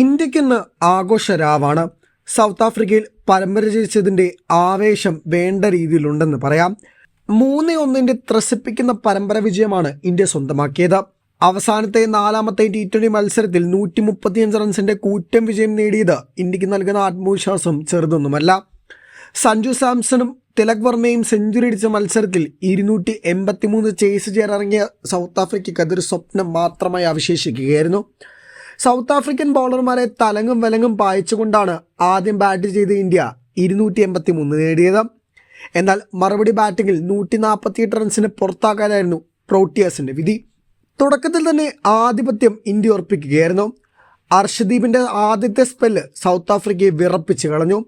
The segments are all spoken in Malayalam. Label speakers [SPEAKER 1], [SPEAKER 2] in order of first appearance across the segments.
[SPEAKER 1] ഇന്ത്യക്കിന്ന് ആഘോഷരാവാണ് സൗത്ത് ആഫ്രിക്കയിൽ പരമ്പര ജയിച്ചതിന്റെ ആവേശം വേണ്ട രീതിയിലുണ്ടെന്ന് പറയാം. മൂന്ന് ഒന്നിന്റെ ത്രസിപ്പിക്കുന്ന പരമ്പര വിജയമാണ് ഇന്ത്യ സ്വന്തമാക്കിയത്. അവസാനത്തെ നാലാമത്തെ ടി ട്വന്റി മത്സരത്തിൽ നൂറ്റി മുപ്പത്തിയഞ്ച് റൺസിന്റെ കൂറ്റം വിജയം നേടിയത് ഇന്ത്യയ്ക്ക് നൽകുന്ന ആത്മവിശ്വാസം ചെറുതൊന്നുമല്ല. സഞ്ജു സാംസണും തിലക് വർമ്മയും സെഞ്ചുറി അടിച്ച മത്സരത്തിൽ ഇരുന്നൂറ്റി എൺപത്തിമൂന്ന് ചേസ് ചേരിറങ്ങിയ സൗത്ത് ആഫ്രിക്കയ്ക്ക് അതൊരു സ്വപ്നം മാത്രമായി അവശേഷിക്കുകയായിരുന്നു. സൗത്ത് ആഫ്രിക്കൻ ബൗളർമാരെ തലങ്ങും വിലങ്ങും പായിച്ചുകൊണ്ടാണ് ആദ്യം ബാറ്റ് ചെയ്ത ഇന്ത്യ ഇരുന്നൂറ്റി എൺപത്തി മൂന്ന് നേടിയത്. എന്നാൽ മറുപടി ബാറ്റിങ്ങിൽ നൂറ്റി നാൽപ്പത്തിയെട്ട് റൺസിന് പുറത്താക്കാനായിരുന്നു പ്രോട്ടിയാസിന്റെ വിധി. തുടക്കത്തിൽ തന്നെ ആധിപത്യം ഇന്ത്യ ഉറപ്പിക്കുകയായിരുന്നു. അർഷദീപിന്റെ ആദ്യത്തെ സ്പെല്ല് സൗത്ത് ആഫ്രിക്കയെ വിറപ്പിച്ച് കളഞ്ഞു.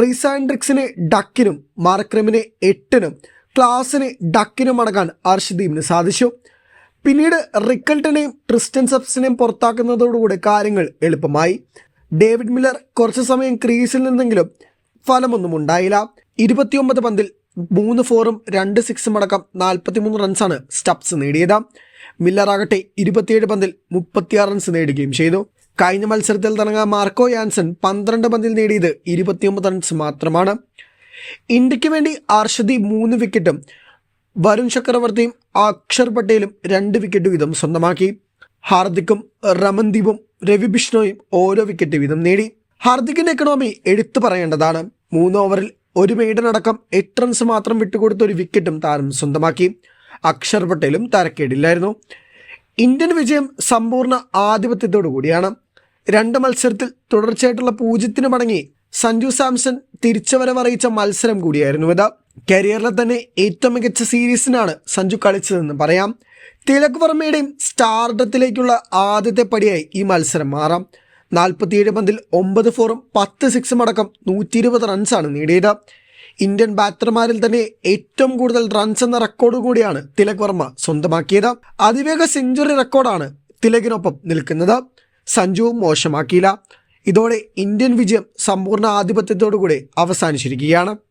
[SPEAKER 1] റീസാൻഡ്രിക്സിന് ഡക്കിനും മാർക്രമിനെ എട്ടിനും ക്ലാസിന് ഡക്കിനും അടക്കാൻ അർഷദീപിന് സാധിച്ചു. പിന്നീട് റിക്കൽട്ടനെയും ട്രിസ്റ്റൻ സബ്സിനെയും പുറത്താക്കുന്നതോടുകൂടി കാര്യങ്ങൾ എളുപ്പമായി. ഡേവിഡ് മില്ലർ കുറച്ചു സമയം ക്രീസിൽ നിന്നെങ്കിലും ഫലമൊന്നും ഉണ്ടായില്ല. ഇരുപത്തിയൊമ്പത് പന്തിൽ മൂന്ന് ഫോറും രണ്ട് സിക്സും അടക്കം നാൽപ്പത്തിമൂന്ന് റൺസാണ് സ്റ്റപ്സ് നേടിയത്. മില്ലർ ആകട്ടെ ഇരുപത്തിയേഴ് പന്തിൽ മുപ്പത്തിയാറ് റൺസ് നേടുകയും ചെയ്തു. കഴിഞ്ഞ മത്സരത്തിൽ തുടങ്ങ മാർക്കോ യാൻസൺ പന്ത്രണ്ട് പന്തിൽ നേടിയത് ഇരുപത്തിയൊമ്പത് റൺസ് മാത്രമാണ്. ഇന്ത്യയ്ക്ക് വേണ്ടി അർഷദീപ് മൂന്ന് വിക്കറ്റും വരുൺ ചക്രവർത്തിയും അക്ഷർ പട്ടേലും രണ്ട് വിക്കറ്റ് വീതം സ്വന്തമാക്കി. ഹാർദിക്കും റമൻദീപും രവി ബിഷ്ണോയും ഓരോ വിക്കറ്റ് വീതം നേടി. ഹാർദിക്കിന്റെ എക്കണോമി എടുത്തു പറയേണ്ടതാണ്. മൂന്ന് ഓവറിൽ ഒരു മെയ്ഡനടക്കം എട്ട് റൺസ് മാത്രം വിട്ടുകൊടുത്ത ഒരു വിക്കറ്റും താരം സ്വന്തമാക്കി. അക്ഷർ പട്ടേലും തരക്കേടില്ലായിരുന്നു. ഇന്ത്യൻ വിജയം സമ്പൂർണ ആധിപത്യത്തോടു കൂടിയാണ്. രണ്ട് മത്സരത്തിൽ തുടർച്ചയായിട്ടുള്ള പൂജ്യത്തിന് മടങ്ങി സഞ്ജു സാംസൺ തിരിച്ചുവരവറിയിച്ച മത്സരം കൂടിയായിരുന്നു ഇത്. കരിയറിലെ തന്നെ ഏറ്റവും മികച്ച സീരീസിനാണ് സഞ്ജു കളിച്ചതെന്ന് പറയാം. തിലക് വർമ്മയുടെയും സ്റ്റാർഡത്തിലേക്കുള്ള ആദ്യത്തെ പടിയായി ഈ മത്സരം മാറാം. നാൽപ്പത്തിയേഴ് പന്തിൽ ഒമ്പത് ഫോറും പത്ത് സിക്സും അടക്കം നൂറ്റി ഇരുപത് റൺസാണ് നേടിയത്. ഇന്ത്യൻ ബാറ്റർമാരിൽ തന്നെ ഏറ്റവും കൂടുതൽ റൺസ് എന്ന റെക്കോർഡ് കൂടിയാണ് തിലക് വർമ്മ സ്വന്തമാക്കിയത്. അതിവേഗ സെഞ്ചുറി റെക്കോർഡാണ് തിലകിനൊപ്പം നിൽക്കുന്നത്. സഞ്ജുവും മോശമാക്കിയില്ല. ഇതോടെ ഇന്ത്യൻ വിജയം സമ്പൂർണ ആധിപത്യത്തോടുകൂടി അവസാനിച്ചിരിക്കുകയാണ്.